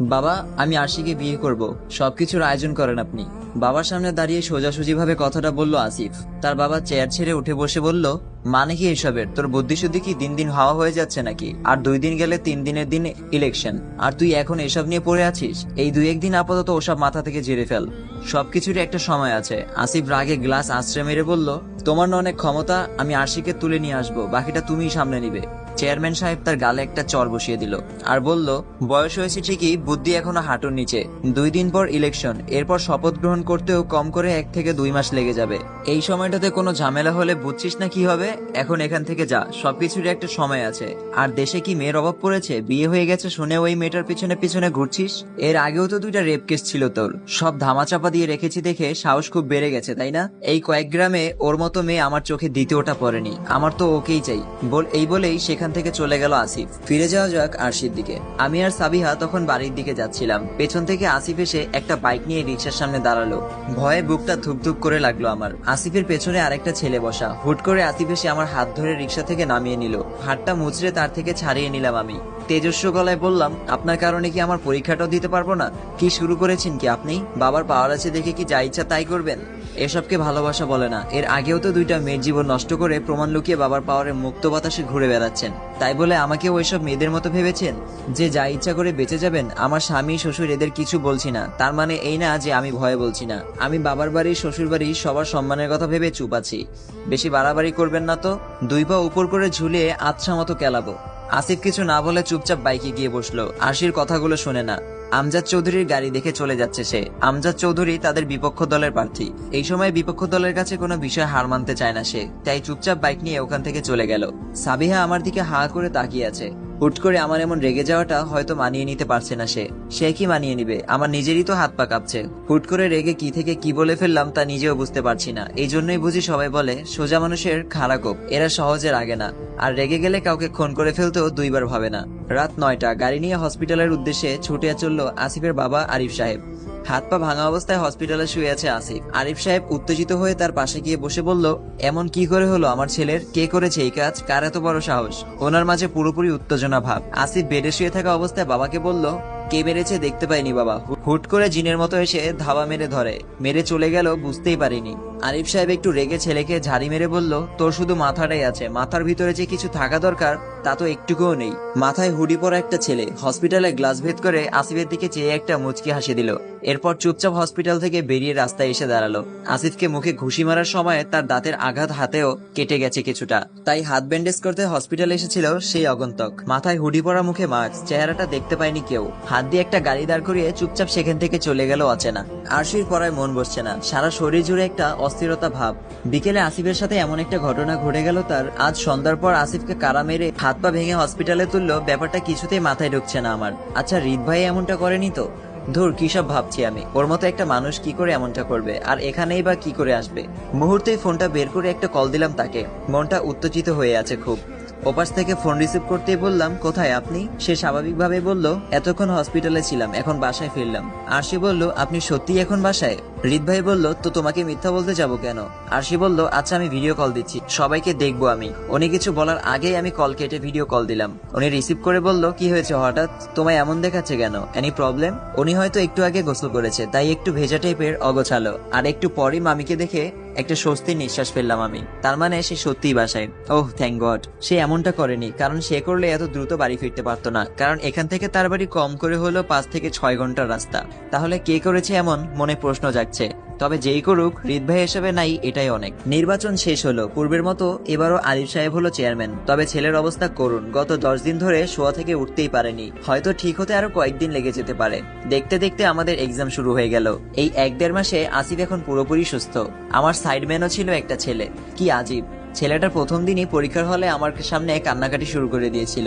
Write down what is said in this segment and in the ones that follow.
বাবা, আমি আরশিকে বিয়ে করব। সবকিছুর আয়োজন করেন আপনি। বাবার সামনে দাঁড়িয়ে সোজাসুজি ভাবে কথাটা বলল আসিফ। তার বাবা চেয়ার ছেড়ে উঠে বসে বলল মানে কি এসবের? তোর বুদ্ধিশুদ্ধি কি দিন দিন হাওয়া হয়ে যাচ্ছে নাকি? আর দুই দিন গেলে তিন দিনের দিন ইলেকশন আর তুই এখন এসব নিয়ে পড়ে আছিস? এই দুই একদিন আপাতত ওসব মাথা থেকে ঝেড়ে ফেল। সবকিছুরই একটা সময় আছে। আসিফ রাগে গ্লাস আশ্রয় মেরে বলল, তোমার না অনেক ক্ষমতা, আমি আরশিকে তুলে নিয়ে আসব। বাকিটা তুমিই সামনে নিবে। চেয়ারম্যান সাহেব তার গালে একটা চর বসিয়ে দিল আর বলল, বয়স হয়েছে ঠিকই, বুদ্ধি এখনও হাঁটুর নিচে। দুই দিন পর ইলেকশন, এরপর শপথ গ্রহণ করতেও কম করে এক থেকে দুই মাস লেগে যাবে। এই সময়টাতে কোনো ঝামেলা হলে বুঝছিস না কি হবে? এখন এখান থেকে যা সবকিছুর একটা সময় আছে। আর দেশে কি মেয়ের অভাব পড়েছে? বিয়ে হয়ে গেছে শুনে ওই মেয়েটার পিছনে পিছনে ঘুরছিস? এর আগেও তো দুইটা রেপ কেস ছিল তোর। সব ধামাচাপা দিয়ে রেখেছি দেখে সাহস খুব বেড়ে গেছে, তাই না? এই কয়েক গ্রামে ওর মতো মেয়ে আমার চোখে দ্বিতীয়টা পড়েনি। আমার তো ওকেই চাই। বল, এই বলেই সেখান থেকে চলে গেল আসিফ। ফিরে যাওয়া যাক আরশির দিকে। আমি আর সাবিহা তখন বাড়ির দিকে যাচ্ছিলাম। পেছন থেকে আসিফ এসে একটা বাইক নিয়ে রিক্সার সামনে দাঁড়াল। ভয়ে বুকটা ধুকধুক করে লাগল আমার। আসিফের পেছনে আরেকটা ছেলে বসা। হুট করে আসিফ এসে আমার হাত ধরে রিক্সা থেকে নামিয়ে নিল। হাতটা মুচড়ে তার থেকে ছাড়িয়ে নিলাম আমি। তেজস্ব গলায় বললাম, আপনার কারণে কি আমার পরীক্ষাটাও দিতে পারব না? কি শুরু করেছেন কি আপনি? বাবার পাওয়ার আছে দেখে কি যা ইচ্ছা তাই করবেন? এসবকে ভালোবাসা বলে না। এর আগেও তো দুইটা মেয়ের জীবন নষ্ট করে প্রমাণ লুকিয়ে বাবার পাওয়ারে মুক্ত বাতাসে ঘুরে বেড়াচ্ছেন। তাই বলে আমাকেও ওইসব মেয়েদের মতো ভেবেছেন? যে যা ইচ্ছা করে বেঁচে যাবেন, আমার স্বামী, শ্বশুর এদের কিছু বলছি না। তার মানে এই না যে আমি ভয়ে বলছি না। আমি বাবার বাড়ি, শ্বশুর বাড়ি সবার সম্মানের কথা ভেবে চুপ আছি। বেশি বাড়াবাড়ি করবেন না তো? দুই পা উপর করে ঝুলিয়ে আচ্ছা মতো কেলাবো। আসিফ কিছু না বলে চুপচাপ বাইকে গিয়ে বসল। আশির কথাগুলো শুনে না। আমজাদ চৌধুরীর গাড়ি দেখে চলে যাচ্ছে সে। আমজাদ চৌধুরী তাদের বিপক্ষ দলের প্রার্থী। এই সময় বিপক্ষ দলের কাছে কোনো বিষয় হার মানতে চায় না সে। তাই চুপচাপ বাইক নিয়ে ওখান থেকে চলে গেল। সাবিহা আমার দিকে হা করে তাকিয়ে আছে। হুট করে আমার এমন রেগে যাওয়াটা হয়তো মানিয়ে নিতে পারছে না সে। সে কি মানিয়ে নিবে? আমার নিজেরই তো হাত পা কাঁপছে। হুট করে রেগে কি থেকে কি বলে ফেললাম তা নিজেও বুঝতে পারছি না। এই জন্যই বুঝি সবাই বলে, সোজা মানুষের খারাপ এরা সহজে রাগে না। আর রেগে গেলে কাউকে খুন করে ফেলতেও দুইবার ভাবে না। রাত নয়টা, গাড়ি নিয়ে হসপিটালের উদ্দেশ্যে ছুটে চলল আসিফের বাবা আরিফ সাহেব। হাত পা ভাঙা অবস্থায় হসপিটালে শুয়ে আছে আসিফ। আরিফ সাহেব উত্তেজিত হয়ে তার পাশে গিয়ে বসে বলল, এমন কি করে হলো আমার ছেলের? কে করেছে এই কাজ? কার এত বড় সাহস? ওনার মাঝে পুরোপুরি উত্তেজনা ভাব। আসিফ বেডে শুয়ে থাকা অবস্থায় বাবাকে বলল, কে মেরেছে দেখতে পাইনি বাবা। হুট করে জিনের মতো এসে ধাওয়া মেরে ধরে। মেরে চলে গেল বুঝতেই পারিনি। আরিফ সাহেব একটু রেগে ছেলেকে ঝাড়ি মেরে বলল, তোর শুধু মাথাটাই আছে, মাথার ভিতরে যে কিছু থাকা দরকার, তা তো একটুকুও নেই। মাথায় হুডি পরা একটা ছেলে হসপিটালে গ্লাস ভেদ করে আসিফের দিকে চেয়ে একটা মুচকি হাসি দিল। এরপর চুপচাপ হসপিটাল থেকে বেরিয়ে রাস্তায় এসে দাঁড়াল। আসিফকে মুখে ঘুষি মারার সময় তার দাঁতের আঘাত হাতেও কেটে গেছে কিছুটা। তাই হাত ব্যান্ডেজ করতে হসপিটালে এসেছিল সেই অগন্তক। মাথায় হুডি পরা মুখে মাস্ক, চেহারাটা দেখতে পায়নি কেউ। হাত দিয়ে একটা গাড়ি দাঁড় করিয়ে চুপচাপ সেখান থেকে চলে গেল অচেনা। আরশির পড়ায় মন বসছে না। সারা শরীর জুড়ে একটা অস্থিরতা ভাব। বিকেলে আসিফের সাথে এমন একটা ঘটনা ঘটে গেল তার। আজ সন্ধ্যার পর আসিফকে কারা মেরে হাত পা ভেঙে হসপিটালে তুললো, ব্যাপারটা কিছুতেই মাথায় ঢুকছে না আমার। আচ্ছা রিদ ভাই এমনটা করেনি তো? ধুর, কি সব ভাবছি আমি। ওর মতো একটা মানুষ কি করে এমনটা করবে? আর এখানেই বা কি করে আসবে? মুহূর্তেই ফোনটা বের করে একটা কল দিলাম তাকে। মনটা উত্তেজিত হয়ে আছে খুব। ওপাশ থেকে ফোন রিসিভ করতে বললাম, কোথায় আপনি? সে স্বাভাবিকভাবে বলল, এতক্ষণ হসপিটালে ছিলাম, এখন বাসায় ফিরলাম। আর সে বলল, আপনি সত্যি এখন বাসায়? রিদ ভাই বলল, তো তোমাকে মিথ্যা বলতে যাব কেন? আর সে বলল আচ্ছা আমি ভিডিও কল দিচ্ছি, সবাইকে দেখব আমি। উনি কিছু বলার আগেই আমি কল কেটে ভিডিও কল দিলাম। উনি রিসিভ করে বলল, কি হয়েছে হঠাৎ? তোমায় এমন দেখাচ্ছে কেন? এনি প্রবলেম উনি হয়তো একটু আগে গোসল করেছে, তাই একটু ভেজা টাইপের অগোছালো। আর একটু পরই মামিকে দেখে একটা স্বস্তির নিঃশ্বাস ফেললাম আমি। তার মানে সে সত্যিই বাসায়। ওহ থ্যাংক গড সে এমনটা করেনি, কারণ সে করলে এত দ্রুত বাড়ি ফিরতে পারতো না। কারণ এখান থেকে তার বাড়ি কম করে হলো পাঁচ থেকে ছয় ঘণ্টার রাস্তা। তাহলে কে করেছে এমন? মনে প্রশ্ন জাগছে। তবে যেই করুক, হৃদ ভাই হিসেবে নাই এটাই অনেক। নির্বাচন শেষ হলো। পূর্বের মতো এবারও আরিফ সাহেব হলো চেয়ারম্যান। তবে ছেলের অবস্থা করুন গত দশ দিন ধরে শোয়া থেকে উঠতেই পারেনি। হয়তো ঠিক হতে আরও কয়েকদিন লেগে যেতে পারে। দেখতে দেখতে আমাদের এক্সাম শুরু হয়ে গেল। এই এক দেড় মাসে আসিফ এখন পুরোপুরি সুস্থ। আমার সাইডম্যানও ছিল একটা ছেলে। কি আজীব। ছেলেটার প্রথম দিনই পরীক্ষার হলে আমার সামনে কান্নাকাটি শুরু করে দিয়েছিল।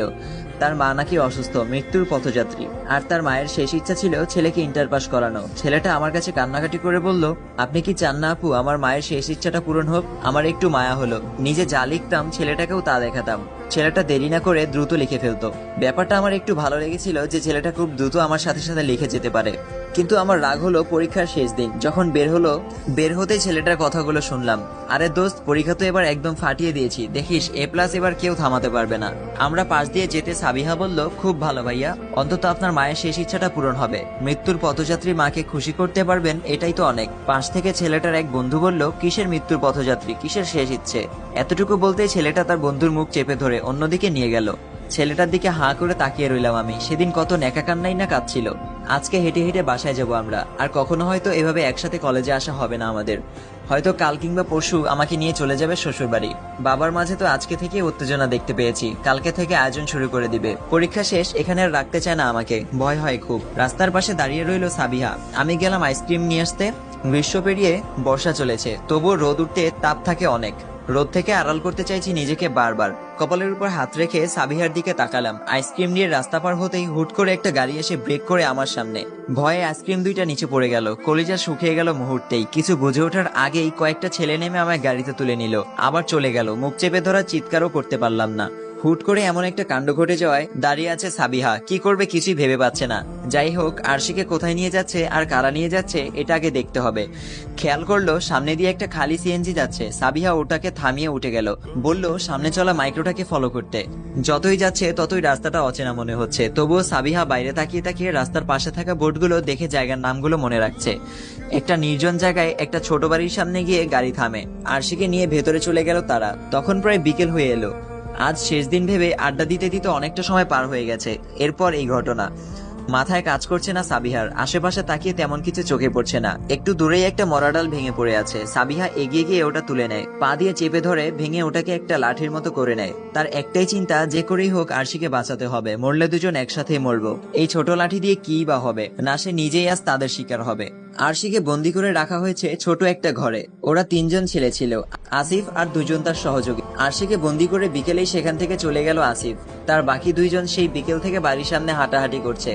তার মা নাকি অসুস্থ, মৃত্যুর পথযাত্রী। আর তার মায়ের শেষ ইচ্ছা ছিল ছেলেকে ইন্টার পাস করানো। ছেলেটা আমার কাছে কান্নাকাটি করে বলল, আপনি কি চান না আপু, আমার মায়ের শেষ ইচ্ছাটা পূরণ হোক? আমার একটু মায়া হলো। নিজে যা লিখতাম, ছেলেটাকেও তা দেখাতাম। ছেলেটা দেরি না করে দ্রুত লিখে ফেলতো। ব্যাপারটা আমার একটু ভালো লেগেছিল যে ছেলেটা খুব দ্রুত আমার সাথে সাথে লিখে যেতে পারে। কিন্তু আমার রাগ হলো পরীক্ষার শেষ দিন। যখন বের হলো, বের হতেই ছেলেটার কথাগুলো শুনলাম। আরে দোস্ত, পরীক্ষা তো এবার একদম ফাটিয়ে দিয়েছি। দেখিস, এ প্লাস এবার কেউ থামাতে পারবে না। আমরা পাশ দিয়ে যেতে সাবিহা বলল, খুব ভালো ভাইয়া। অন্তত আপনার মায়ের শেষ ইচ্ছাটা পূরণ হবে। মৃত্যুর পথযাত্রী মাকে খুশি করতে পারবেন, এটাই তো অনেক। পাশ থেকে ছেলেটার এক বন্ধু বলল, কিসের মৃত্যুর পথযাত্রী? কিসের শেষ ইচ্ছে? এতটুকু বলতেই ছেলেটা তার বন্ধুর মুখ চেপে ধরে অন্যদিকে নিয়ে গেল। ছেলেটার দিকে হাঁ করে তাকিয়ে রইলাম আমি। সেদিন কত নেকা কান্নাই না কাঁদছিল। আজকে হেঁটে হেঁটে বাসায় যাব আমরা। আর কখনো হয়তো এভাবে একসাথে কলেজে আসা হবে না আমাদের। হয়তো কাল কিংবা পরশু আমাকে নিয়ে চলে যাবে শ্বশুর বাড়ি বাবার মাঝে তো আজকে থেকে উত্তেজনা দেখতে পেয়েছি। কালকে থেকে আয়োজন শুরু করে দিবে। পরীক্ষা শেষ, এখানে আর রাখতে চায় না আমাকে। ভয় হয় খুব। রাস্তার পাশে দাঁড়িয়ে রইল সাবিহা। আমি গেলাম আইসক্রিম নিয়ে আসতে। গ্রীষ্ম পেরিয়ে বর্ষা চলেছে। তবুও রোদ উঠতে তাপ থাকে অনেক। রোদ থেকে আড়াল করতে চাইছি নিজেকে বারবার। কপালের উপর হাত রেখে সাবিহার দিকে তাকালাম। আইসক্রিম নিয়ে রাস্তা পার হতেই হুট করে একটা গাড়ি এসে ব্রেক করে আমার সামনে। ভয়ে আইসক্রিম দুইটা নিচে পড়ে গেল। কলিজা শুকিয়ে গেল মুহূর্তেই। কিছু বুঝে ওঠার আগেই কয়েকটা ছেলে নেমে আমায় গাড়িতে তুলে নিল। আবার চলে গেল। মুখ চেপে ধরা চিৎকারও করতে পারলাম না। হুট করে এমন একটা কাণ্ড ঘটে যাওয়ায় দাঁড়িয়ে আছে সাবিহা। কি করবে কিছুই ভেবে পাচ্ছে না। যাই হোক, আরশিকে কোথায় নিয়ে যাচ্ছে আর কারা নিয়ে যাচ্ছে, এটা আগে দেখতে হবে। খেয়াল করল, সামনে দিয়ে একটা খালি সিএনজি যাচ্ছে। সাবিহা ওটাকে থামিয়ে উঠে গেল। বলল, সামনে চলা মাইক্রোটাকে ফলো করতে। যতই যাচ্ছে, ততই রাস্তাটা অচেনা মনে হচ্ছে। তবুও সাবিহা বাইরে তাকিয়ে তাকিয়ে রাস্তার পাশে থাকা বোর্ডগুলো দেখে জায়গার নামগুলো মনে রাখছে। একটা নির্জন জায়গায় একটা ছোট বাড়ির সামনে গিয়ে গাড়ি থামে। আরশিকে নিয়ে ভেতরে চলে গেল তারা। তখন প্রায় বিকেল হয়ে এলো। আজ শেষ দিন ভেবে আড্ডা দিতে দিতে অনেকটা সময় পার হয়ে গেছে। এরপর এই ঘটনা। মাথায় কাজ করছে না সাবিহার। আশেপাশে তাকিয়ে তেমন কিছু চোখে পড়ছে না। একটু দূরেই একটা মরাডাল ভেঙে পড়ে আছে। সাবিহা এগিয়ে গিয়ে ওটা তুলে নেয়। পা দিয়ে চেপে ধরে ভেঙে ওটাকে একটা লাঠির মতো করে নেয়। তার একটাই চিন্তা, যে করেই হোক আরশিকে বাঁচাতে হবে। মরলে দুজন একসাথে মরবো। এই ছোট লাঠি দিয়ে কি বা হবে? না, সে নিজেই আজ তাদের শিকার হবে। আরশিকে বন্দি করে রাখা হয়েছে ছোট একটা ঘরে। ওরা তিনজন ছেলে ছিল, আসিফ আর দুজন তার সহযোগী। আরশিকে বন্দি করে বিকেলেই সেখান থেকে চলে গেল আসিফ। তার বাকি দুইজন সেই বিকেল থেকে বাড়ির সামনে হাঁটাহাঁটি করছে।